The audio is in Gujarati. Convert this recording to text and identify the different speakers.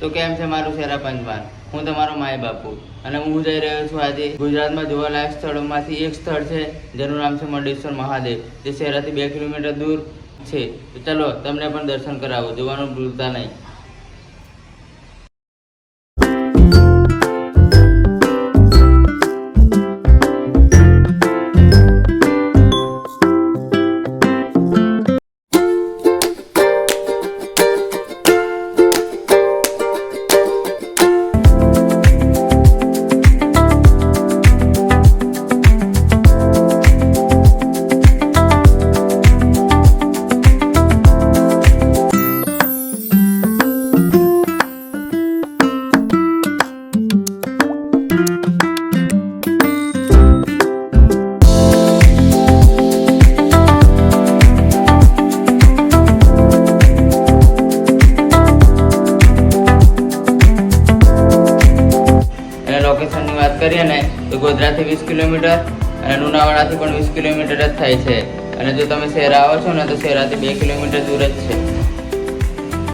Speaker 1: તો કેમ છે મારું શેરા પંચમાર હું તમારો માય બાપુ. અને હું જઈ રહ્યો છું આજે ગુજરાતમાં જોવાલાયક સ્થળોમાંથી એક સ્થળ છે, જેનું નામ છે મંડેશ્વર મહાદેવ, જે શહેરાથી બે કિલોમીટર દૂર છે. તો ચલો, તમને પણ દર્શન કરાવો, જોવાનું ભૂલતા નહીં. લોકેશનની વાત કરીએ ને, તો ગોધરાથી વીસ કિલોમીટર અને લુણાવાડાથી પણ વીસ કિલોમીટર જ થાય છે. અને જો તમે શહેર આવો છો ને, તો શહેરાથી બે કિલોમીટર દૂર જ છે.